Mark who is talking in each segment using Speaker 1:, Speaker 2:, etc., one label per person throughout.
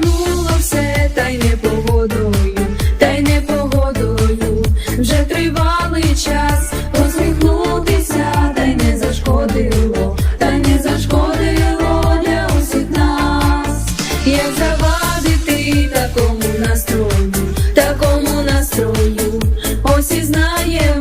Speaker 1: минуло все, та й не погодою, та й не погодою, вже тривалий час посміхнутися, та й не зашкодило, та й не зашкодило для усіх нас, як завадити такому настрою, такому настрою, ось і знаємо.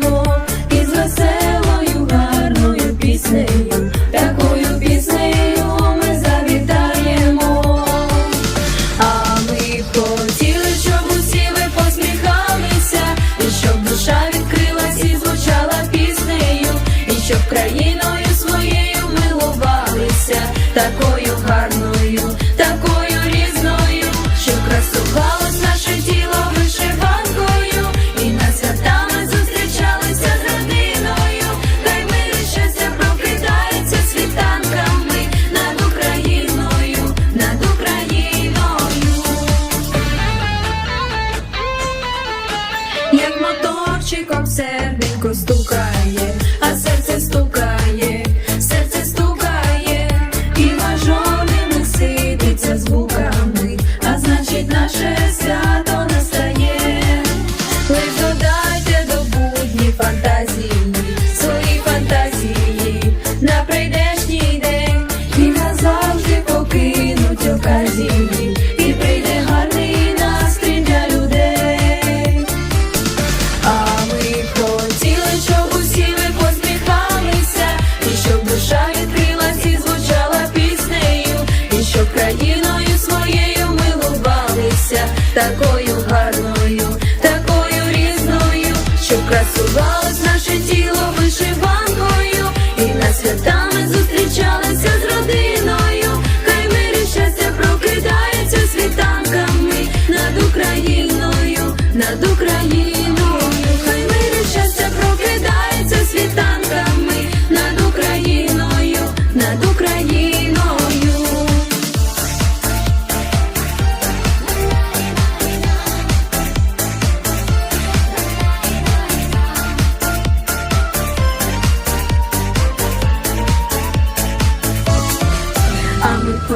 Speaker 1: está con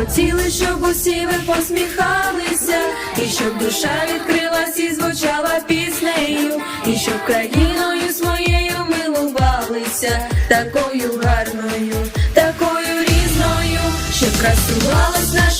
Speaker 1: Хотіли, щоб усі ви посміхалися, і щоб душа відкрилась і звучала піснею, і щоб країною своєю милувалися, такою гарною, такою різною, щоб красувалась наша.